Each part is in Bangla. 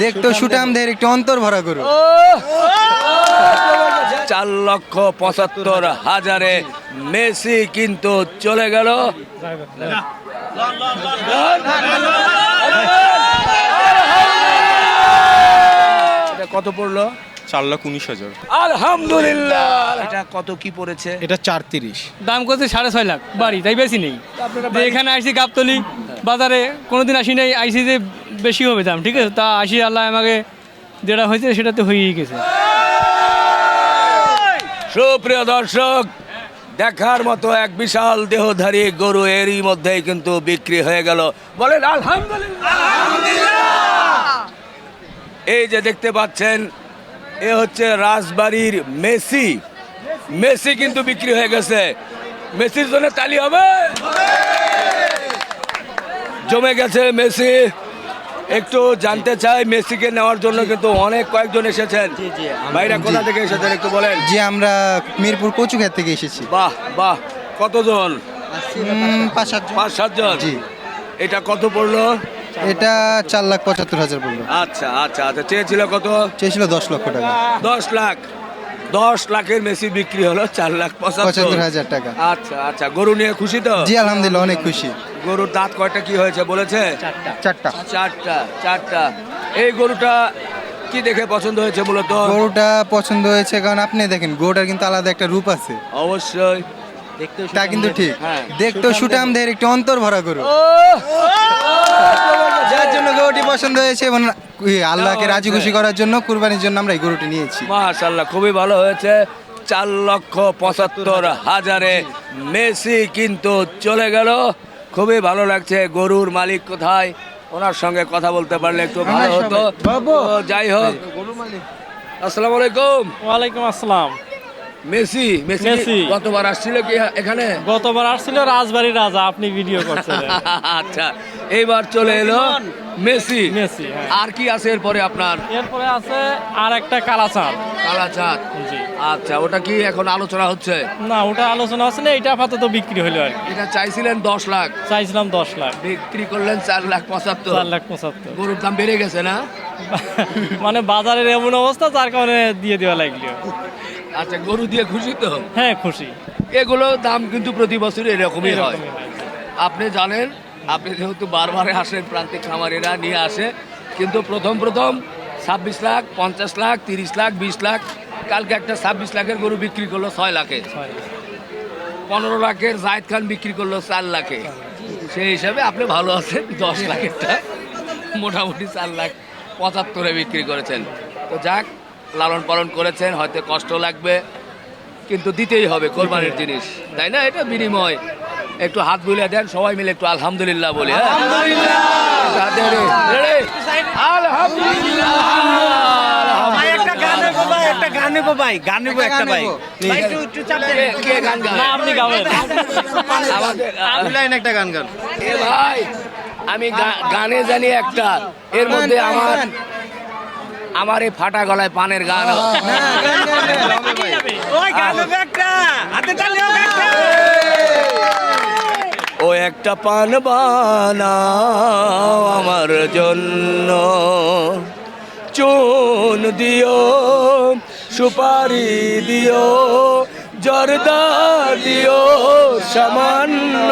দেখতেও সুটামদের একটু অন্তর ভরা করো চার লক্ষ পঁচাত্তর হাজারে মেসি কিন্তু চলে গেল। কত পড়ল? চার লাখ উনিশ হাজার। আলহামদুলিল্লাহ। এটা কত কি পড়েছে? এটা চার তিরিশ। দাম করছে সাড়ে ছয় লাখ। বাড়ি তাই বেশি নেই। এখানে আইসি গাবতলি বাজারে কোনোদিন আসি নাই আইসি যে বেশি হবে দাম ঠিক আছে? তা আসি আল্লাহ আমাকে যেটা হয়েছে সেটাতে হয়েই গেছে। সুপ্রিয় দর্শক দেখার মতো এক বিশাল দেহধারী গরু এরই মধ্যেই কিন্তু বিক্রি হয়ে গেল। বলেন আলহামদুলিল্লাহ। এই যে দেখতে পাচ্ছেন এ হচ্ছে রাজবাড়ির মেসি। মেসি কিন্তু বিক্রি হয়ে গেছে। মেসির জন্য তালি হবে। জমে গেছে মেসি। একটু জানতে চাই মেসিকে নেওয়ার জন্য কিন্তু অনেক কয়েকজন এসেছেন। ভাইরা কোথা থেকে এসেছেন একটু বলেন? জি আমরা মিরপুর কচুঘাট থেকে এসেছি। বাহ বাহ। কতজন? পাঁচ সাতজন। পাঁচ সাতজন। জি। এটা কত পড়ল? এটা চার লাখ পঁচাত্তর হাজার বলল। আচ্ছা আচ্ছা আচ্ছা। চেয়েছিল কত? চেয়েছিল দশ লক্ষ টাকা। দশ লাখ। দশ লাখের মেসি বিক্রি হলো চার লাখ পঁচাত্তর। হাজার টাকা। আচ্ছা আচ্ছা। গরু নিয়ে খুশি তো? জি আলহামদুলিল্লাহ অনেক খুশি। গরুর দাঁত কয়টা কি হয়েছে বলেছে? চারটা। চারটা। চারটা এই গরুটা কি দেখে পছন্দ হয়েছে মূলত গরুটা পছন্দ হয়েছে কারণ আপনি দেখেন গরুটার কিন্তু আলাদা একটা রূপ আছে। অবশ্যই। তা কিন্তু ঠিক। হ্যাঁ। দেখতেও সুটামদের একটু অন্তর ভরা করো যার জন্য গরুটি পছন্দ হয়েছে এবং আল্লাহকে রাজি খুশি করার জন্য কুরবানির জন্য আমরা এই গরুটি নিয়েছি। মাশাল্লাহ খুবই ভালো হয়েছে। চার লক্ষ পঁচাত্তর হাজারে মেসি কিন্তু চলে গেল। খুবই ভালো লাগছে গরুর মালিক কোথায়? ওনার সঙ্গে কথা বলতে পারলে একটু ভালো হতো। যাই হোক। আসসালামু আলাইকুম। ওয়ালাইকুম আসসালাম। Messi Messi. গতবার আসছিল কি এখানে? গতবার আসছিল রাজবাড়ির রাজা আপনি ভিডিও করছেন আচ্ছা এইবার চলে এলো মেসি। মেসি, হ্যাঁ। আর কি আছে এরপরে আপনার? এরপরে আছে আর একটা কালাচাঁদ। কালাচাঁদ। জি। আচ্ছা ওটা কি এখন আলোচনা হচ্ছে? না ওটা আলোচনা আছে না এটা আপাতত বিক্রি হলো আর এটা চাইছিলেন দশ লাখ। চাইছিলাম দশ লাখ। বিক্রি করলেন চার লাখ পঁচাত্তর। চার লাখ পঁচাত্তর। গরুর দাম বেড়ে গেছে না? মানে বাজারের এমন অবস্থা যার কারণে দিয়ে দেওয়া লাগল। আচ্ছা গরু দিয়ে খুশি তো? হ্যাঁ খুশি। এগুলো দাম কিন্তু প্রতি বছর এরকমই হয়। আপনি জানেন আপনি যেহেতু বারবারে আসেন প্রান্তিক খামারেরা নিয়ে আসে কিন্তু প্রথম প্রথম ছাব্বিশ লাখ পঞ্চাশ লাখ তিরিশ লাখ বিশ লাখ কালকে একটা ছাব্বিশ লাখের গরু বিক্রি করল ছয় লাখে। ছয় লাখ। পনেরো লাখের জায়দ খান বিক্রি করল চার লাখে। সেই হিসাবে আপনি ভালো আছেন দশ লাখেরটা মোটামুটি চার লাখ পঁচাত্তরে বিক্রি করেছেন। তো যাক লালন পালন করেছেন হয়তো কষ্ট লাগবে কিন্তু দিতেই হবে কোরবানির জিনিস তাই না? এটা বিনিময়। একটু হাত বুলিয়ে দেন সবাই মিলে একটু আলহামদুলিল্লাহ বলি হ্যাঁ? হাতে রে, রে, আলহামদুলিল্লাহ। একটা গান নেব ভাই একটা গান নেব ভাই গান নেব একটা ভাই। ভাই একটু একটু চাপ দেন কে- কে গান আপনি গাবেন। আমাদের আহ, লাইন একটা গান গান। এ ভাই আমি গানে জানি একটা এর মধ্যে আমার আমার এই ফাটা গলায় পানের গান ও একটা পান বানাও আমার জন্য চুন দিও সুপারি দিও জর্দা দিও সামান্য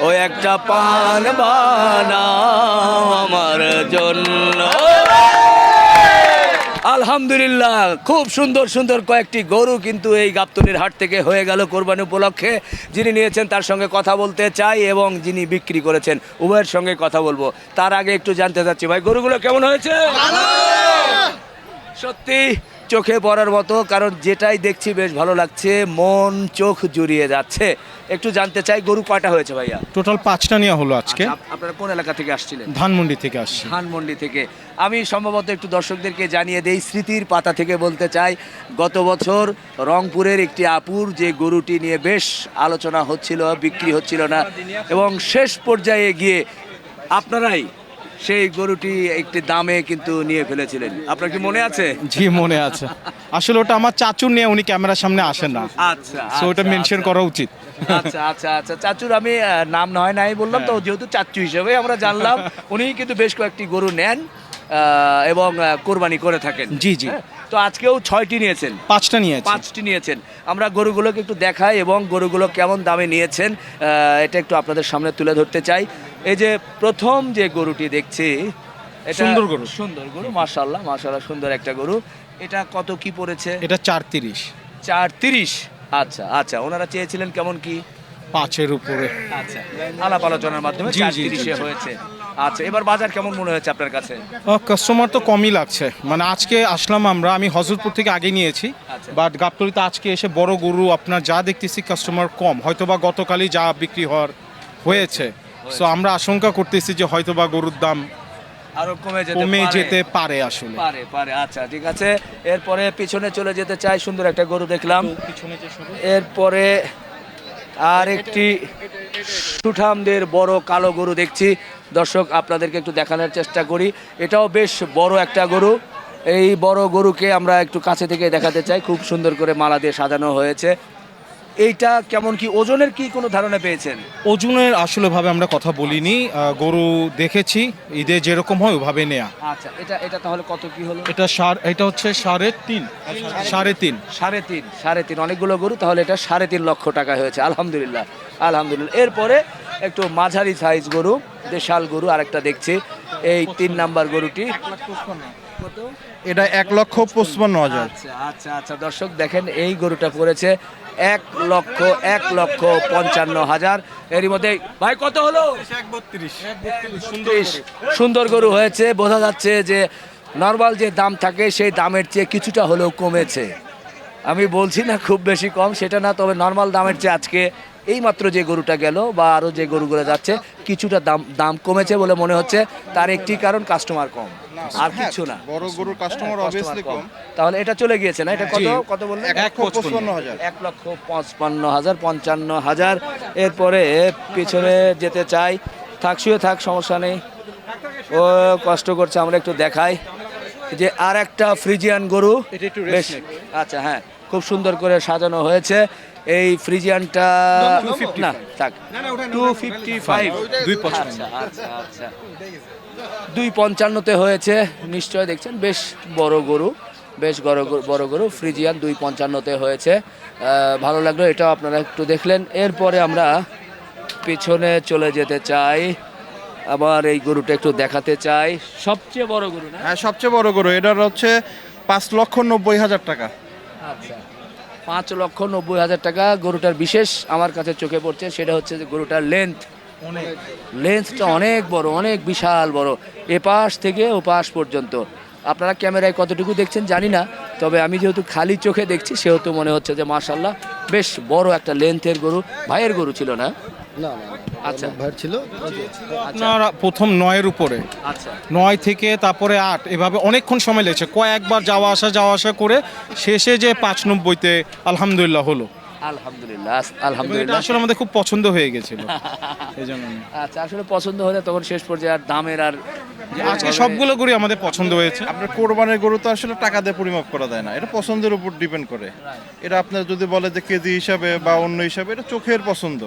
ও একটা পান বানাও আমার জন্য আলহামদুলিল্লাহ খুব সুন্দর সুন্দর কয়েকটি গরু কিন্তু এই গাবতলির হাট থেকে হয়ে গেল কোরবানি উপলক্ষে। যিনি নিয়েছেন তার সঙ্গে কথা বলতে চাই এবং যিনি বিক্রি করেছেন উভয়ের সঙ্গে কথা বলব। তার আগে একটু জানতে চাচ্ছি ভাই গরুগুলো কেমন হয়েছে? সত্যি? চোখে পড়ার মতো কারণ যেটাই দেখছি বেশ ভালো লাগছে মন চোখ জুড়িয়ে যাচ্ছে। একটু জানতে চাই গরু কয়টা হয়েছে ভাইয়া? টোটাল পাঁচটা নেওয়া হলো আজকে। আচ্ছা, আপনারা কোন এলাকা থেকে আসছিলেন? ধানমন্ডি থেকে আসছি। ধানমন্ডি থেকে। আমি সম্ভবত একটু দর্শকদেরকে জানিয়ে দেই স্মৃতির পাতা থেকে বলতে চাই গত বছর রংপুরের একটি আপুর যে গরুটি নিয়ে বেশ আলোচনা হচ্ছিল বিক্রি হচ্ছিল না এবং শেষ পর্যায়ে গিয়ে আপনারাই সেই গরুটি একটি দামে কিন্তু নিয়ে ফেলেছিলেন। আপনার কি মনে আছে? জি মনে আছে। আসলে ওটা আমার চাচুর নিয়ে উনি ক্যামেরার সামনে আসেন না। আচ্ছা সো ওটা আচ্ছা, মেনশন আচ্ছা। করা উচিত। আচ্ছা আচ্ছা আচ্ছা। চাচুর আমি আহ, নাম নয় নাই বললাম তো যেহেতু চাচু হিসেবে আমরা জানলাম উনি কিন্তু বেশ কয়েকটি গরু নেন আহ, এবং আহ, কোরবানি করে থাকেন। জি, জি। হ্যাঁ? তো আজকেও ছয়টি নিয়েছেন। পাঁচটা নিয়েছি পাঁচটি নিয়েছেন। আমরা গরুগুলোকে একটু দেখাই এবং গরুগুলো কেমন দামে নিয়েছেন আহ, এটা একটু আপনাদের সামনে তুলে ধরতে চাই। এই যে প্রথম যে গরুটি দেখছি এটা সুন্দর গরু। সুন্দর গরু মাশাল্লাহ মাশাল্লাহ সুন্দর একটা গরু। এটা কত কি পড়েছে? এটা চার তিরিশ। চার তিরিশ? আচ্ছা আচ্ছা ওনারা চেয়েছিলেন কেমন কি? পাঁচের উপরে। আচ্ছা আলাপ আলোচনার মাধ্যমে চার তিরিশে। হয়েছে। আচ্ছা এবার বাজার কেমন মনে হয়েছে আপনার কাছে? কাস্টমার তো কমই লাগছে। মানে আজকে আসলাম আমরা আমি হজরতপুর থেকে আগে নিয়েছি। আচ্ছা। বাট গাবতলিতে আজকে এসে বড় গরু আপনার যা দেখতেছি কাস্টমার কম। হয়তোবা গতকালই যা বিক্রি হওয়ার হয়েছে। সো আমরা আশঙ্কা করতেছি যে হয়তোবা গরুর দাম আরও কমে যেতে কমে যেতে পারে আসলে। পারে পারে আচ্ছা ঠিক আছে। এরপরে পিছনে চলে যেতে চাই সুন্দর একটা গরু দেখলাম। এরপরে আর একটি সুঠামদের বড় কালো গরু দেখছি। দর্শক আপনাদেরকে একটু দেখানোর চেষ্টা করি। এটাও বেশ বড় একটা গরু। এই বড় গরুকে আমরা একটু কাছে থেকে দেখাতে চাই। খুব সুন্দর করে মালা দিয়ে সাজানো হয়েছে। এইটা কেমন কি ওজনের কি কোনো ধারণা পেয়েছেন? ওজনের আসলে ভাবে আমরা কথা বলিনি। গরু দেখেছি ঈদে যেরকম হয় ওভাবে নেয়া। আচ্ছা এটা এটা তাহলে কত কি হলো? এটা সার এটা হচ্ছে সাড়ে তিন। সাড়ে তিন। সাড়ে তিন সাড়ে তিন। অনেকগুলো গরু তাহলে এটা সাড়ে তিন লক্ষ টাকা হয়েছে। আলহামদুলিল্লাহ আলহামদুলিল্লাহ। এরপরে একটু মাঝারি সাইজ গরু দেশাল গরু আরেকটা দেখছি। এই তিন নাম্বার গরুটি। এটা এক লক্ষ পঁচপান্ন হাজার। আচ্ছা আচ্ছা আচ্ছা। দর্শক দেখেন এই গরুটা পড়েছে এক লক্ষ এক লক্ষ পঞ্চান্ন হাজার। এরই মধ্যে ভাই কত হলো? সুন্দর সুন্দর গরু হয়েছে। বোঝা যাচ্ছে যে নর্মাল যে দাম থাকে সেই দামের চেয়ে কিছুটা হলেও কমেছে। আমি বলছি না খুব বেশি কম সেটা না তবে নর্মাল দামের চেয়ে আজকে এই মাত্র যে গরুটা গেল বা আরও যে গরুগুলো যাচ্ছে কিছুটা দাম দাম কমেছে বলে মনে হচ্ছে। তার একটি কারণ কাস্টমার কম। আর কিছু না। বড় গরুর কাস্টমার Customer অবভিয়াসলি কম। তাহলে এটা চলে গিয়েছে না? এটা কত কত বললেন? এক লক্ষ পঁচপান্ন হাজার। পঞ্চান্ন হাজার। এরপরে পিছনে যেতে চাই। থাক শুয়ে থাক সমস্যা নেই। ও কষ্ট করছে আমরা একটু দেখাই। যে আর একটা ফ্রিজিয়ান গরু। বেশ। আচ্ছা হ্যাঁ। খুব সুন্দর করে সাজানো হয়েছে। এই ফ্রিজিয়ানটা না থাক। Two fifty five. আচ্ছা আচ্ছা আচ্ছা। দুই পঞ্চান্নতে হয়েছে নিশ্চয় দেখছেন বেশ বড় গরু বেশ বড় বড় গরু ফ্রিজিয়ান দুই পঞ্চান্নতে হয়েছে। ভালো লাগল এটাও আপনারা একটু দেখলেন। এরপরে আমরা পিছনে চলে যেতে চাই আবার এই গরুটা একটু দেখাতে চাই। সবচেয়ে বড় গরু না? হ্যাঁ সবচেয়ে বড় গরু এটার হচ্ছে পাঁচ লক্ষ নব্বই হাজার টাকা। আচ্ছা পাঁচ লক্ষ নব্বই হাজার টাকা গরুটার বিশেষ আমার কাছে চোখে পড়ছে সেটা হচ্ছে যে গরুটার লেন্থ লেন্থটা অনেক বড় অনেক বিশাল বড়। এপাশ থেকে ওপাশ পর্যন্ত। আপনারা ক্যামেরায় কতটুকু দেখছেন জানি না তবে আমি যেহেতু খালি চোখে দেখছি সেহেতু মনে হচ্ছে যে মার্শাল্লাহ বেশ বড় একটা লেন্থের গরু ভাইয়ের গরু ছিল না? আচ্ছা। আপনার প্রথম নয়ের উপরে। আচ্ছা। নয় থেকে তারপরে আট এভাবে অনেকক্ষণ সময় লেগেছে। কয়েকবার যাওয়া আসা যাওয়া আসা করে শেষে যে পাঁচ নব্বইতে আলহামদুলিল্লাহ হলো। আলহামদুলিল্লাহ আলহামদুলিল্লাহ। আসলে আমাদের খুব পছন্দ হয়ে গেছিল। এই জন্য। আচ্ছা আসলে পছন্দ হলে তখন শেষ পর্যায়ে আর দামের আর আজকে সবগুলো গরু আমাদের পছন্দ হয়েছে। আপনার কোরবানের গরু তো আসলে টাকা দিয়ে পরিমাপ করা যায় না। এটা পছন্দের উপর ডিপেন্ড করে। এটা আপনার যদি বলে যে কেজি হিসাবে বা অন্য হিসাবে এটা চোখের পছন্দ।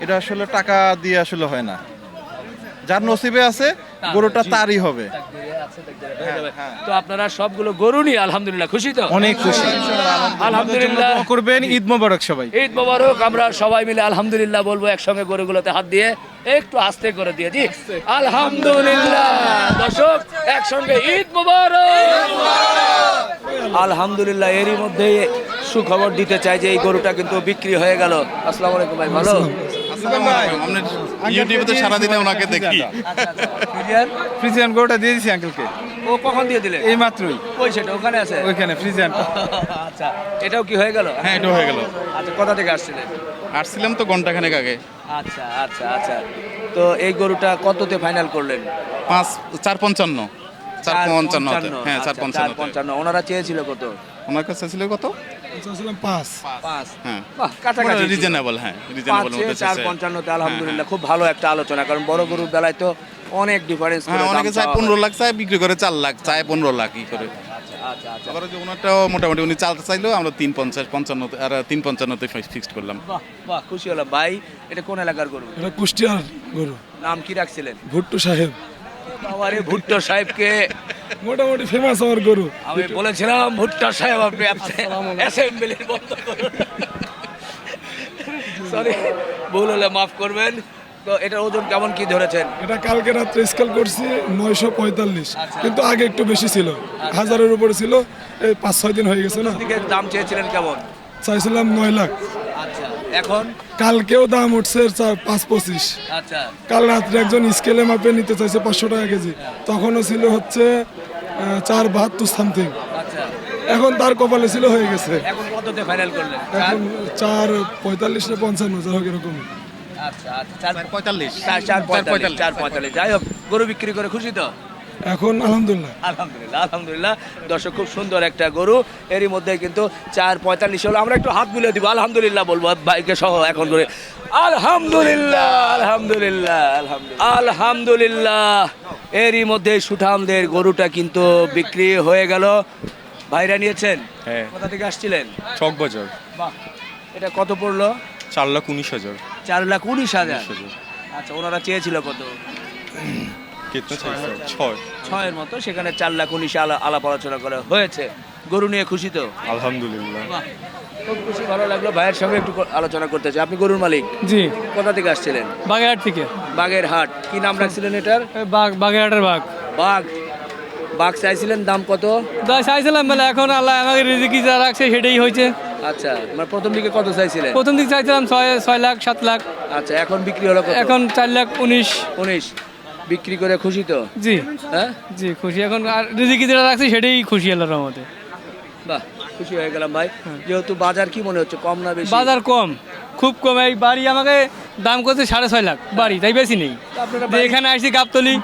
এটা আসলে টাকা দিয়ে আসলে হয় না। যার নসিবে আছে গরুটা তারই হবে। তো আপনারা সবগুলো গরু নিয়ে আলহামদুলিল্লাহ খুশি তো? অনেক খুশি। আলহামদুলিল্লাহ। করবেন ঈদ মোবারক সবাই। ঈদ মোবারক আমরা সবাই মিলে আলহামদুলিল্লাহ বলব একসঙ্গে গরুগুলোতে হাত দিয়ে একটু আস্তে করে দিয়ে জি? আলহামদুলিল্লাহ। দর্শক একসঙ্গে ঈদ মোবারক। আলহামদুলিল্লাহ এরই মধ্যে সুখবর দিতে চাই যে এই গরুটা কিন্তু বিক্রি হয়ে গেল। আসসালামু আলাইকুম ভাই ভালো? ইউটিউবে তো সারাদিনে ওনাকে দেখি। আচ্ছা, আচ্ছা। ফ্রিজিয়ান? গরুটা দিয়ে দিছি আঙ্কেলকে ও কখন দিয়ে দিলে? এই মাত্রই। ওই সেটা ওখানে আছে? ওইখানে ফ্রিজিয়ান। আচ্ছা এটাও কি হয়ে গেল? হ্যাঁ এটা হয়ে গেল। আচ্ছা কোথা থেকে আসছিলেন? আসছিলাম তো ঘন্টাখানেক আগে। আচ্ছা আচ্ছা আচ্ছা। তো এই গরুটা কততে ফাইনাল করলেন? পাঁচ চার পঞ্চান্ন। চার পঞ্চান্ন হ্যাঁ চার পঞ্চান্ন পঞ্চান্ন। ওনারা চেয়েছিল কত? ওনার কাছে ছিল কত? পাঁচ। হ্যাঁ। কাছাকাছি রিজনেবল হ্যাঁ রিজনেবল মধ্যে চার পঞ্চান্নতে আলহামদুলিল্লাহ খুব ভালো একটা আলোচনা কারণ বড় গরুর বেলায় তো অনেক ডিফারেন্স হ্যাঁ অনেকে চায় পনেরো লাখ চায় বিক্রি করে চার লাখ চায় পনেরো লাখ ই করে। আচ্ছা আচ্ছা আবার যে ওনারটাও মোটামুটি উনি চালতে চাইলেও আমরা তিন পঞ্চাশ পঞ্চান্ন আর তিন পঞ্চান্নতে ফিক্সড করলাম। বাহ বাহ খুশি হলাম। ভাই এটা কোন এলাকার গরু? এটা কুষ্টিয়ার গরু। নাম কি রাখছিলেন? ভুট্টু সাহেব। বাবারে ভুট্টো সাহেবকে মোটামুটি ফেমাস আমার গরু। আমি বলেছিলাম ভুট্টা সাহেব আপনি অ্যাসেম্বলির বন্ধ করুন। সরি ভুল হলে মাফ করবেন। তো এটার ওজন কেমন কি ধরেছেন? এটা কালকে রাত্রে স্কেল করছি নয়শো পঁয়তাল্লিশ। কিন্তু আগে একটু বেশি ছিল। হাজারের উপরে ছিল। এই পাঁচ ছয় দিন হয়ে গেছে না। দাম চেয়েছিলেন কেমন? চাইছিলাম নয় লাখ। আচ্ছা এখন? কালকেও দাম উঠছে চার পাঁচ পঁচিশ। আচ্ছা। কাল রাত্রে একজন স্কেলে মাপে নিতে চাইছে পাঁচশো টাকা কেজি। তখনও ছিল হচ্ছে চার বাহাত্তর সামথিং আচ্ছা। এখন তার কপালে ছিল হয়ে গেছে। এখন চার পঁয়তাল্লিশ না পঞ্চান্ন যা হোক এরকম। আচ্ছা আচ্ছা। চার পঁয়তাল্লিশ। চার পঁয়তাল্লিশ। চার পঁয়তাল্লিশ। যাই হোক গরু বিক্রি করে খুশি তো? এখন আলহামদুলিল্লাহ। আলহামদুলিল্লাহ আলহামদুলিল্লাহ। দর্শক খুব সুন্দর একটা গরু। এরই মধ্যে কিন্তু চার পঁয়তাল্লিশ হলো। আমরা একটু হাত বুলে দিব। আলহামদুলিল্লাহ বলব বাইকে সহ এখন করে আলহামদুলিল্লাহ আলহামদুলিল্লাহ আলহামদুলিল্লাহ। আলহামদুলিল্লাহ। এরই মধ্যে সুঠামদের গরুটা কিন্তু বিক্রি হয়ে গেল। ভাইরা নিয়েছেন? হ্যাঁ। কোথা থেকে আসছিলেন? চক বাজার। বাহ। এটা কত পড়ল? চার লাখ উনিশ হাজার। চার লাখ উনিশ হাজার। আচ্ছা ওনারা চেয়েছিল কত? কেতনা চাইছে ছয়। ছয়ের মতো সেখানে চার লাখ উনিশে আলা আলাপ আলোচনা করা হয়েছে। গরু নিয়ে খুশি তো? আলহামদুলিল্লাহ। খুব খুশি ভালো লাগল। ভাইয়ের সঙ্গে একটু আলোচনা করতে চাই। আপনি গরুর মালিক। জি। কোথা থেকে আসছিলেন? বাগেরহাট থেকে। বাগের হাট। কি নাম রাখছিলেন এটার? বাঘ বাগেরহাটের বাঘ বাঘ। বাঘ চাইছিলেন দাম কত? চাইছিলাম বলে এখন আল্লাহ আমাকে রিজিকি যা রাখছে সেটাই হয়েছে। আচ্ছা মানে প্রথম দিকে কত চাইছিলেন? প্রথম দিক চাইছিলাম ছয় ছয় লাখ সাত লাখ। আচ্ছা এখন বিক্রি হলো এখন চার লাখ উনিশ। উনিশ। বিক্রি করে খুশি তো? জি। হ্যাঁ? জি খুশি। এখন আর রিজিকি যেটা রাখছি সেটাই খুশি আল্লাহর রহমতে। বাহ খুশি হয়ে গেলাম ভাই। যেহেতু বাজার কি মনে হচ্ছে কম না বেশি? বাজার কম খুব কম। এই বাড়ি আমাকে দাম করছে সাড়ে ছয় লাখ বাড়ি তাই বেশি নেই। এখানে আসছি গাবতলি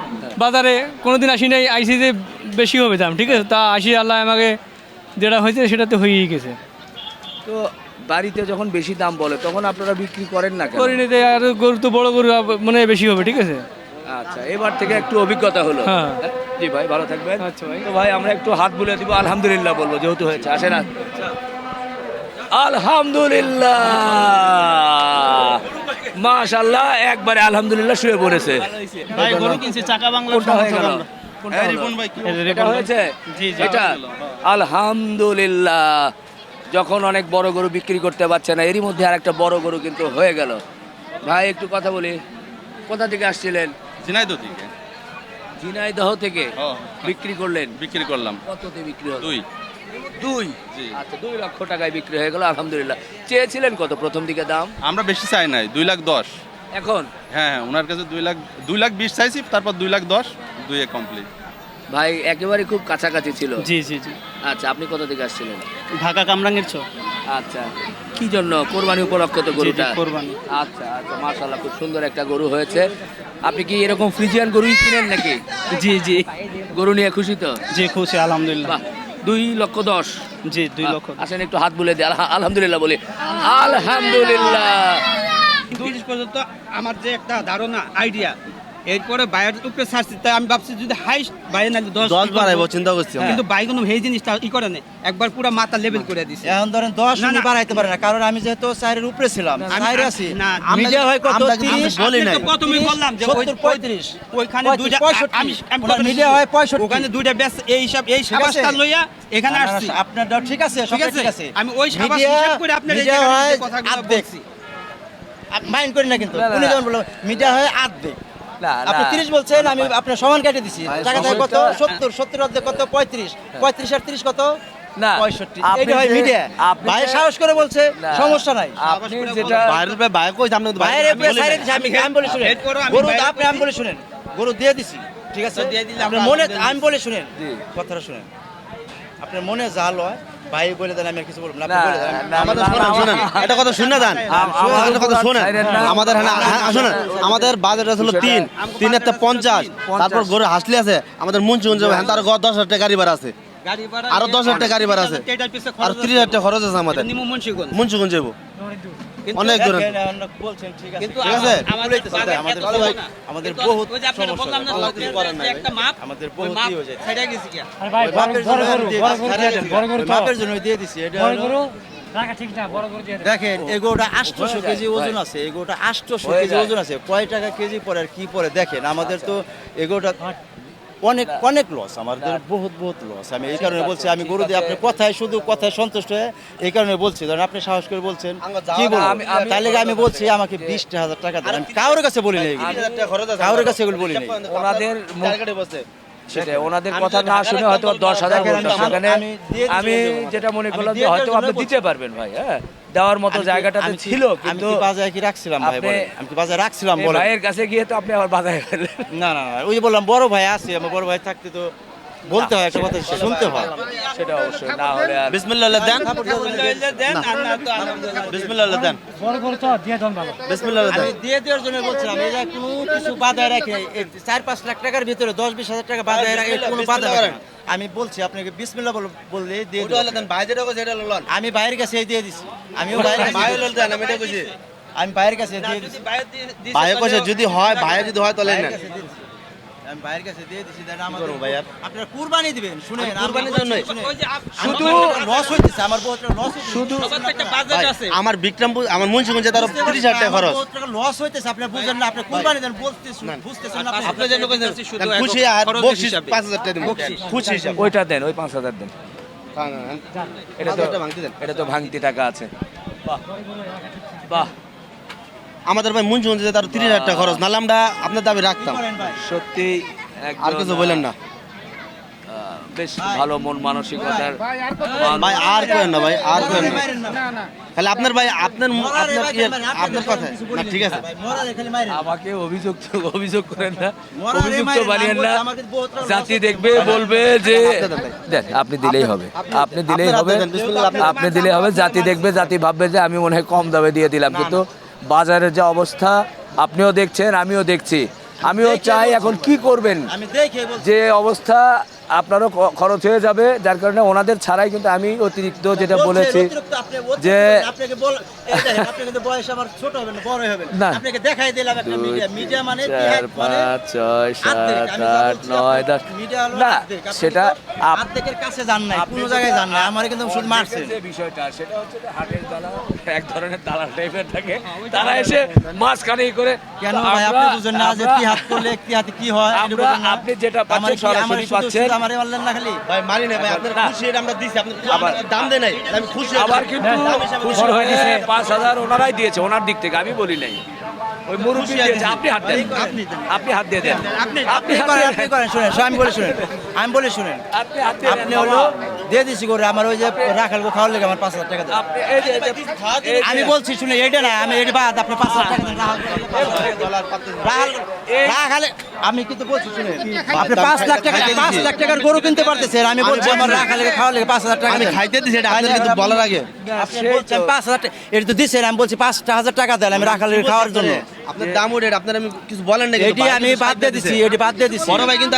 বাজারে কোনোদিন আসি নাই আইসি যে বেশি হবে দাম ঠিক আছে? তা আসি আল্লাহ আমাকে যেটা হয়েছে সেটাতে হয়েই গেছে। তো বাড়িতে যখন বেশি দাম বলে তখন আপনারা বিক্রি করেন না কেন? করি নিতে আর গরু তো বড় গরু মনে হয় বেশি হবে ঠিক আছে? আচ্ছা এবার থেকে একটু অভিজ্ঞতা হলো। হ্যাঁ। জি ভাই ভালো থাকবেন। আচ্ছা ভাই। তো ভাই আমরা একটু হাত বুলে দিব আলহামদুলিল্লাহ বলব যেহেতু হয়েছে আসে না আলহামদুলিল্লাহ। মাশাল্লাহ একবারে আলহামদুলিল্লাহ শুয়ে পড়েছে। ভাই গরু কিনছি চাকা বাংলা কোনটা হয়ে গেল? কোনটা হয়েছে? এটা? আলহামদুলিল্লাহ যখন অনেক বড় গরু বিক্রি করতে পারছে না এরই মধ্যে আর একটা বড় গরু কিন্তু হয়ে গেল। ভাই একটু কথা বলি। কোথা থেকে আসছিলেন? ঝিনাইদহ থেকে। ঝিনাইদহ থেকে। বিক্রি করলেন। বিক্রি করলাম। কততে বিক্রি হলো? দুই। দুই? জি। আচ্ছা দুই লক্ষ টাকায় বিক্রি হয়ে গেল আলহামদুলিল্লাহ। চেয়েছিলেন কত প্রথম দিকে দাম? আমরা বেশি চাই নাই দুই লাখ দশ। এখন? হ্যাঁ হ্যাঁ ওনার কাছে দুই লাখ দুই লাখ বিশ চাইছি তারপর দুই লাখ দশ দুই কমপ্লিট ভাই একেবারে খুব কাছাকাছি ছিল। জি জি জি। আচ্ছা আপনি কোথা থেকে আসছিলেন? ঢাকা কামরাঙ্গের চো আচ্ছা কি জন্য? কোরবানি উপলক্ষে তো গরুটা। কোরবানি। আচ্ছা আচ্ছা মাশাআল্লাহ খুব সুন্দর একটা গরু হয়েছে। আপনি কি এরকম ফ্রিজিয়ান গরুই কিনেন নাকি? জি জি। গরু নিয়ে খুশি তো? জি খুশি আলহামদুলিল্লাহ। দুই লক্ষ দশ। জি দুই লক্ষ আসেন একটু হাত বলে দিই আলহা- আলহামদুলিল্লাহ বলি। আলহামদুলিল্লাহ। পর্যন্ত আমার যে একটা ধারণা আইডিয়া এরপরে বাইরের উপরে ছাড়ছি তাই আমি ভাবছি যদি হাইস্ট বাইরে নাহলে দশ দশ বাড়াইবো চিন্তা করছি কিন্তু বাইক কোনো এই জিনিসটা ই করে না একবার পুরো মাথা লেভেল করে দিছে এখন ধরেন দশ না, বাড়াইতে পারে না কারণ আমি যেহেতু চারের উপরে ছিলাম আমি- আছি না, মিডিয়া হয় কত তিরিশ বলি নাই। প্রথমেই বললাম যে ওই- পঁয়ত্রিশ ওইখানে দুইটা পঁয়ষট্টি। আমি- আমি মিডিয়া হয় পঁয়ষট্টি। ওখানে দুইটা ব্যাস এই হিসাব এই সাবাসটা লইয়া এখানে না, না, আসছি আপনার ঠিক আছে সব ঠিক আছে? আমি ওই সাবাস হিসাব করে আপনার এই যে কথাগুলো বলছি। মাইন্ড করি না কিন্তু না, না, উনি না। যেমন বলল মিডিয়া হয় আর্ধেক না, আপনি তিরিশ বলছেন আমি আপনার সমান কেটে দিছি। টাকা কত? সত্তর সত্তর অর্ধেক কত? পঁয়ত্রিশ। পঁয়ত্রিশ আর তিরিশ কত? না, এটা হয় মিডিয়া। ভাই সাহস করে বলছে সমস্যা নাই। আপনি যেটা বাইরে সাইরে দিছি, আমি আমি বলে শুনেন। গরু আপনি আমি বলে শুনেন। গরু দিয়ে দিছি ঠিক আছে? দিয়ে দিলে আপনার মনে আমি বলে শুনেন। কথাটা শুনেন। আপনার মনে যা লয় ভাই বলে দেন আমি কিছু বলব না। আমাদের শোনেন না, এটা কথা শুনে দেন। আমাদের কথা শোনেন। আমাদের হ্যাঁ হ্যাঁ, শোনেন। আমাদের বাজেট হলো তিন তিন একটা পঞ্চাশ। তারপর গরু হাসলি আছে আমাদের মুঞ্চু মুঞ্চু হ্যাঁ তার দশ হাজার টাকা গাড়ি ভাড়া আছে। আরও দশ হাজার টাকা গাড়ি ভাড়া আছে। আর ত্রিশ হাজার টাকা খরচ আছে আমাদের। মুন্সিগঞ্জ। যাব অনেক দূরে। বলছেন ঠিক আছে। ঠিক আছে? আমাদের আমাদের ভাই, আমাদের বহুত সমস্যা। আমাদের করার নাই। বহুত হয়ে যায়। ছেড়ে গেছে কি? দিয়ে- দিছি। ওই মাপের জন্য দিয়ে দিছি। এটা হলো দেখেন এগোটা আটশোশো কেজি ওজন আছে। এগোটা আটশোশো হয়ে কেজি ওজন আছে। কয় টাকা কেজি পরে আর কি পরে দেখেন আমাদের তো এগোটা অনেক অনেক লস আমাদের বহুত বহুত লস আমি এই কারণে বলছি আমি গরু দিয়ে আপনার কথায় শুধু কথায় সন্তুষ্ট হয়ে এই কারণে বলছি ধরেন আপনি সাহস করে বলছেন কি বলব তাহলে আমি বলছি আমাকে বিশটা হাজার টাকা দেন আমি কারোর কাছে বলি নাই কারোর কাছে এগুলো বলি নাই ওনাদের সেটাই ওনাদের কথা না শুনে হয়তো দশ হাজার আমি- সেখানে। যেটা মনে করলাম যে হয়তো আপনি দিতে পারবেন ভাই হ্যাঁ দেওয়ার মতো আমি জায়গাটা আমি ছিল আমি কিন্তু কি বাজারে কি রাখছিলাম ভাই বলে আমি কি বাজারে রাখছিলাম বলে ভাইয়ের কাছে গিয়ে তো আপনি আবার বাধায় ফেললেন না না না ওই যে বললাম বড় ভাই আছে আমার বড় ভাই থাকতে তো বলতে হয় একটা কথা শুনতে হয়। সেটা অবশ্যই না হলে আর বিসমিল্লাহ দেন। বিসমিল্লাহ দেন না। তো আলহামদুলিল্লাহ বিসমিল্লাহ দেন। বিসমিল্লাহ দেন। আমি দিয়ে দেওয়ার জন্য বলছিলাম এই যে কোনো কিছু বাধায় রাখি চার পাঁচ লাখ টাকার ভিতরে দশ বিশ হাজার টাকা বাধায় রাখি কোনো বাধা রাখি না। আমি বলছি আপনাকে বিসমিল্লাহ বল- বললে দিয়ে লন। আমি বাইরের কাছে দিয়ে দিছি। আমিও বাইরের কাছে ভাই হলে দেন আমি এটা কইছি আমি বাইরের কাছে দিয়ে দিছি। ভাই কইছে যদি হয় ভাই যদি হয় তাহলে নেন। দিয়ে। আমি বাইরের কাছে দিয়ে দিছি দেন আমাদের ভাই আপনারা কুরবানি দিবেন শুনেন কুরবানির জন্যই। শুধু লস হইতেছে আমার বহুত লস শুধু সবার তো একটা বাজেট আছে। আমার বিক্রমপুর আমার মুন্সিগঞ্জে তার তিরিশ হাজার টাকা খরচ। লস হইতেছে আপনি বুঝেন না আপনি কুরবানি দেন বলতেছেন বুঝতেছেন না আপনি। যেন কইছেন শুধু খুশি আর বকশিস হিসাবে। পাঁচ হাজার টাকা দিব খুশি হিসাব। ওইটা দেন ওই পাঁচ হাজার দেন। এটা তো হাজারটা দেন। এটা তো ভাঙতি টাকা আছে। বাহ বাহ। আমাদের ভাই মুন্সিগঞ্জে তার তিরিশ হাজার টাকা খরচ নাহলে আমরা আপনার দাবি রাখতাম। সত্যি আর কিছু বললেন না। বেশ ভালো মন মানসিকতার ভাই আর করেন না ভাই আর করেন না। তাহলে আপনার ভাই আপনার আপনার আপনার কথা। না ঠিক আছে। আমাকে অভিযোগ অভিযোগ করেন না। মাইরেন না, বানিয়েন না জাতি দেখবে বলবে যে আপনি দিলেই হবে। আপনি দিলেই হবে। আপনি দিলেই হবে। জাতি দেখবে জাতি ভাববে যে আমি মনে হয় কম দামে দিয়ে দিলাম। কিন্তু বাজারের যে অবস্থা আপনিও দেখছেন আমিও দেখছি। আমিও চাই এখন কি করবেন? যে অবস্থা আপনারও খরচ হয়ে যাবে যার কারণে ওনাদের ছাড়াই কিন্তু আমি অতিরিক্ত যেটা বলেছি যে- না না। পাঁচ ছয় সাত আট নয় দশ। না সেটা কাছে যান কোনো জায়গায় যান নাই আমার কিন্তু শুধু বিষয়টা সেটা হচ্ছে হাটের দালাল এক ধরনের দালাল টাইপের থাকে। তারা এসে মাঝখানে করে কেন ভাই আপনি বুঝেন না যে কি হাত করলে কি হাতে কি হয় আমরা না? আপনি যেটা পাচ্ছেন সরাসরি পাচ্ছেন। আমারে মারলেন না খালি? ভাই মানি না ভাই আপনার খুশি এটা আমরা দিছি আপনি দাম দেয় নাই আমি খুশি আবার কিন্তু খুশি হয়ে পাঁচ হাজার ওনারাই দিয়েছে ওনার দিক থেকে আমি বলি নাই। ওই মুরব্বী দিয়েছে আপনি হাত দেন। আপনি হাত দিয়ে দেন। আপনি আপনি করেন দিয়ে আপনি দেন। করেন শুনেন আমি বলে শুনেন আমি বলে শুনেন। আপনি হাত দিয়ে আপনি হলো। দিয়ে দিছি করে আমার ওই যে রাখাল গো খাওয়ার লেগে আমার পাঁচ হাজার টাকা দেন। আমি বলছি শুনে এইটা না আমি এটা বাদ আপনি পাঁচ হাজার টাকা রাখাল। রাখাল রাখাল আমি কিন্তু বলছি শুনে আপনি পাঁচ লাখ টাকা পাঁচ লাখ টাকার গরু কিনতে পারতেছেন আমি বলছি আমার রাখাল খাওয়ার লেগে পাঁচ হাজার টাকা আমি খাইতে দিছি এটা আপনার কিন্তু বলার আগে। আপনি বলছেন পাঁচ হাজার টাকা এটা তো দিচ্ছেন আমি বলছি পাঁচটা হাজার টাকা দেন আমি রাখাল খাওয়ার জন্য। আপনার দাম ওঠে আপনার আমি কিছু বলেন না এটি আমি বাদ দিয়ে দিছি এটি বাদ দিয়ে দিছি। বড় ভাই কিন্তু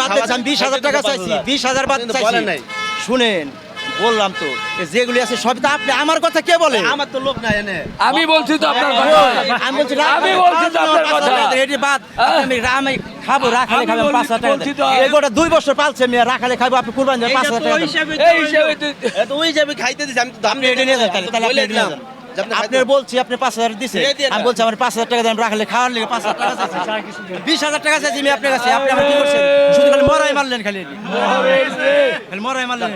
বাদ দিয়েছি, আমি বিশ হাজার টাকা চাইছি বিশ হাজার বাদ চাইছি বলেন নাই। শুনেন বললাম তো যেগুলি আছে সবই তো আপনি আমার কথা কে বলে? আমার তো লোক নাই এনে। আমি বলছি তো আপনার কথা। আমি বলছি আমি বলছি তো আপনার কথা। এটি বাদ। হ্যাঁ? আমি আমি খাব রাখালে খাব পাঁচ হাজার টাকা এই গোটা দুই বছর পালছে মেয়ে রাখালে খাব আপনি কুরবান দেন পাঁচ হাজার টাকা এই হিসাবে ওই হিসাবে খাইতে দিছি আমি তো দাম নিয়ে তাহলে তাহলে আপনি নিয়ে যান। আপনার বলছি আপনি পাঁচ হাজার দিয়ে আমি বলছি আমার পাঁচ হাজার টাকা দেন রাখলে খাওয়ার লেগে পাঁচ হাজার টাকা চাইছি। বিশ হাজার টাকা চাইছি আমি আপনার কাছে। আপনি আমার কি করছেন? শুধু খালি মরাই মারলেন খালি খালি মরাই মারলেন।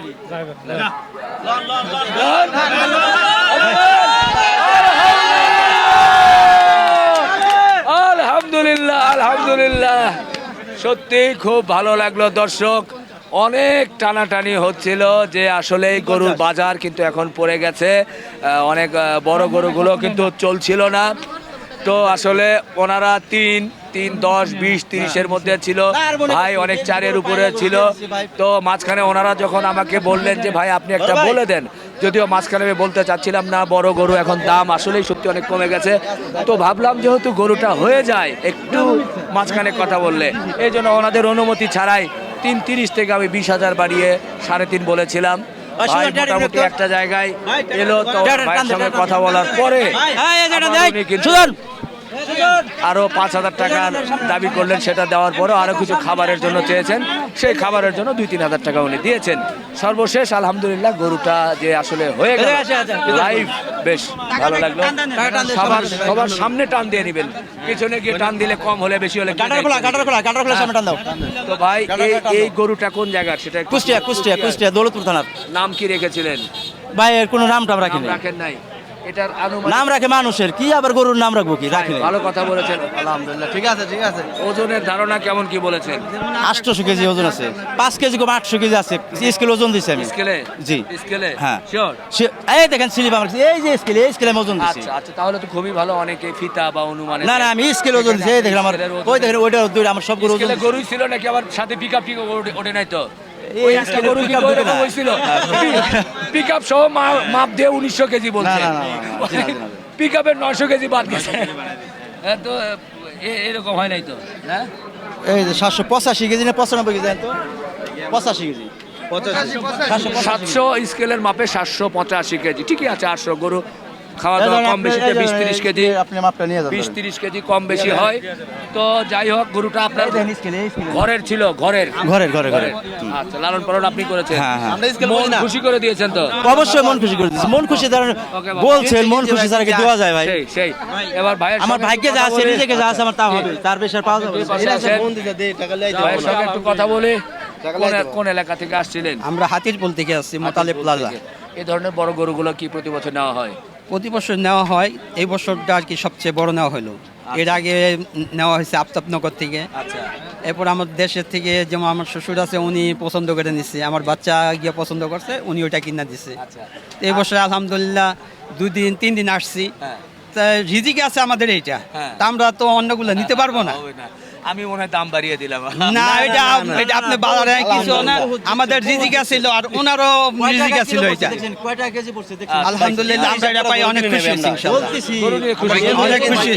আলহামদুলিল্লাহ আলহামদুলিল্লাহ। সত্যি খুব ভালো লাগল দর্শক। অনেক টানাটানি হচ্ছিল যে আসলে এই গরুর বাজার কিন্তু এখন পড়ে গেছে। অনেক বড় গরুগুলো কিন্তু চলছিল না। তো আসলে ওনারা তিন তিন দশ বিশ তিরিশের মধ্যে ছিল। ভাই অনেক চারের উপরে ছিল। তো মাঝখানে ওনারা যখন আমাকে বললেন যে ভাই আপনি একটা বলে দেন। যদিও মাঝখানে আমি বলতে চাচ্ছিলাম না বড় গরু এখন দাম আসলেই সত্যি অনেক কমে গেছে। তো ভাবলাম যেহেতু গরুটা হয়ে যায় একটু মাঝখানে কথা বললে। এই জন্য ওনাদের অনুমতি ছাড়াই তিন তিরিশ থেকে আমি বিশ হাজার বাড়িয়ে সাড়ে তিন বলেছিলাম। মোটামুটি একটা জায়গায় এলো তো সঙ্গে কথা বলার পরে হ্যাঁ। আরও পাঁচ হাজার টাকা দাবি করলেন সেটা দেওয়ার পরেও আরও কিছু খাবারের জন্য চেয়েছেন। সেই খাবারের জন্য দুই তিন হাজার টাকা উনি দিয়েছেন। সর্বশেষ আলহামদুলিল্লাহ গরুটা যে আসলে হয়ে গেল লাইভ বেশ ভালো লাগল। সবার সবার সামনে টান দিয়ে নেবেন। পিছনে গিয়ে টান দিলে কম হলে বেশি হলে সামনে তো ভাই এই এই গরুটা কোন জায়গার সেটা কুষ্টিয়া কুষ্টিয়া কুষ্টিয়া দৌলতপুর থানার। নাম কি রেখেছিলেন? ভাই এর কোনো নাম টাম রাখিনি রাখেন নাই। এটার আনুমানিক নাম রাখে মানুষের কি আবার গরুর নাম রাখব কি? রাখিনি ভালো কথা বলেছেন আলহামদুলিল্লাহ। ঠিক আছে ঠিক আছে। ওজনের ধারণা কেমন কি বলেছেন? আটশোশো কেজি ওজন আছে। পাঁচ কেজি কম আটশো কেজি আছে। স্কেল ওজন আমি। স্কেলে? জি। স্কেলে? হ্যাঁ। শিওর এই দেখেন স্লিপ আমার এই যে স্কেল এই স্কেলে ওজন দিচ্ছি আচ্ছা আচ্ছা তাহলে তো খুবই ভালো অনেকে ফিতা বা অনুমানে না না আমি স্কেল ওজন দিচ্ছি এই দেখেন আমার ওই দেখেন ওইটা আমার সব গরু ওজন গরুই ছিল নাকি আবার সাথে পিকআপ কি ওঠে নাই তো? এই গরু ওরকম না। সহ মাপ দিয়ে উনিশশো কেজি বলছে জি পিকআপের নশো কেজি বাদ গেছে হ্যাঁ, তো এরকম হয় নাই তো হ্যাঁ এই যে সাতশো পঁচাশি কেজি না পঁচানব্বই কেজি তো পঁচাশি কেজি সাতশো স্কেলের মাপে সাতশো পঁচাশি কেজি ঠিকই আছে আটশো গরু খাওয়া দাওয়া কম বেশিতে বিশ তিরিশ কেজি আপনি মাপটা নিয়ে যান বিশ তিরিশ কেজি কম বেশি হয়। তো যাই হোক গরুটা আপনার ঘরের ছিল ঘরের। ঘরের ঘরে ঘরে আচ্ছা লালন পালন আপনি করেছেন। হ্যাঁ হ্যাঁ। মন খুশি করে দিয়েছেন তো? অবশ্যই মন খুশি করে দিচ্ছি মন খুশি ধরেন বলছেন মন খুশি ছাড়া কি দেওয়া যায় ভাই। সেই সেই। এবার ভাইয়ের আমার ভাগ্যে যা আছে নিজেকে যা আছে আমার তা হবে তার বেশি আর পাওয়া। ভাইয়ের সঙ্গে একটু কথা বলে কোন কোন এলাকা থেকে আসছিলেন? আমরা হাতির হাতিরপুল থেকে আসছি মোতালে প্লাজা। এই ধরনের বড় গরুগুলো কি প্রতি বছর নেওয়া হয়? প্রতি বছর নেওয়া হয় এই বছরটা আর কি সবচেয়ে বড় নেওয়া হলো। এর আগে নেওয়া হয়েছে আফতাবনগর থেকে। আচ্ছা। এরপর আমার দেশের থেকে যেমন আমার শ্বশুর আছে উনি পছন্দ করে নিচ্ছে আমার বাচ্চা গিয়ে পছন্দ করছে উনি ওইটা কিনা দিচ্ছে আচ্ছা। এই বছর আলহামদুলিল্লাহ দুদিন তিন দিন আসছি। হ্যাঁ। তা রিজিকে আছে আমাদের এইটা। হ্যাঁ। তা আমরা তো অন্যগুলো নিতে পারব না। আমি মনে হয় দাম বাড়িয়ে দিলাম। না এটা এটা আপনি বাজারে কিছু না আমাদের রিজিকা ছিল আর ওনারও রিজিকা ছিল এটা কয়টা কেজি পড়ছে আলহামদুলিল্লাহ আমরা এটা পাই অনেক খুশি হয়েছি ইনশাআল্লাহ। অনেক খুশি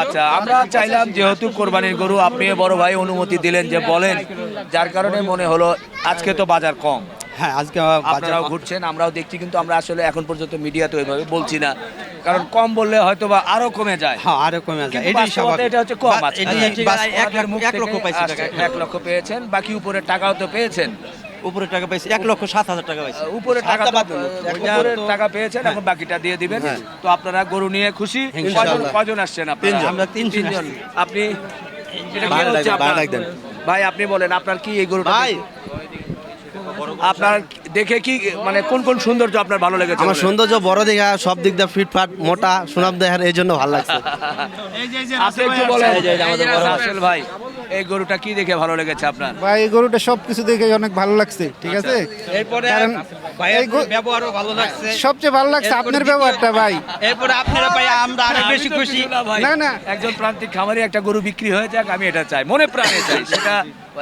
আচ্ছা আমরা চাইলাম যেহেতু কোরবানির গরু আপনি বড় ভাই অনুমতি দিলেন যে বলেন যার কারণে মনে হলো আজকে তো বাজার কম। হ্যাঁ আজকে আপনারাও ঘুরছেন আমরাও দেখছি কিন্তু আমরা আসলে এখন পর্যন্ত মিডিয়াতে ওইভাবে বলছি না। কারণ কম বললে হয়তো বা আরও কমে যায়। হ্যাঁ আরও কমে যায়। এটাই স্বাভাবিক। এটা হচ্ছে কম আছে। হ্যাঁ, এক লক্ষ থেকে পাইছি আসছে, টাকা। এক লক্ষ পেয়েছেন বাকি উপরের টাকাও তো পেয়েছেন। উপরে টাকা পাইছি এক লক্ষ সাত হাজার টাকা পাইছি। উপরে টাকা তো- তো- টাকা পেয়েছেন এখন বাকিটা দিয়ে দিবেন। তো আপনারা গরু নিয়ে খুশি? কজন। আসছেন আপনারা। আমরা তিনজন আপনি। ভাই আপনি বলেন আপনার কি এই গরুটা ভাই আপনার দেখে কি মানে কোন কোন সৌন্দর্য আপনার ভালো লেগেছে? আমার সৌন্দর্য বড় দেখা সব দিক দিয়ে ফিটফাট মোটা সুনাম দেখার এই জন্য ভালো লাগছে। আপনি একটু বলেন। রাসেল ভাই এই গরুটা কি দেখে ভালো লেগেছে আপনার? ভাই এই গরুটা সব কিছু দেখে অনেক ভালো লাগছে ঠিক আছে? এরপরে কারণ ভাইয়ের ব্যবহারও ভালো লাগছে। সবচেয়ে ভালো লাগছে আপনার ব্যবহারটা ভাই। এরপরে আপনারা ভাই আমরা অনেক বেশি খুশি। না না, না। একজন প্রান্তিক খামারি একটা গরু বিক্রি হয়ে যাক আমি এটা চাই। মনে প্রাণে চাই সেটা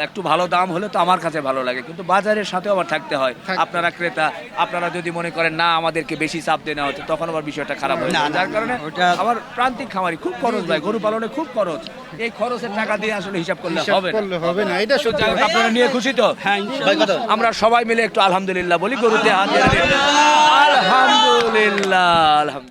একটু ভালো দাম হলে তো আমার কাছে ভালো লাগে কিন্তু বাজারের সাথে আবার থাকতে হয়। আপনারা ক্রেতা আপনারা যদি মনে করেন না আমাদেরকে বেশি চাপ দেওয়া হচ্ছে তখন আবার বিষয়টা খারাপ হয়ে যার কারণে আমার প্রান্তিক খামারি খুব খরচ ভাই গরু পালনে খুব খরচ। এই খরচের টাকা দিয়ে আসলে হিসাব করলে হবে না। হবে না এটা সত্যি আপনারা নিয়ে খুশি তো? হ্যাঁ আমরা সবাই মিলে একটু আলহামদুলিল্লাহ বলি গরুতে হাত আলহামদুলিল্লাহ আলহামদুলিল্লাহ।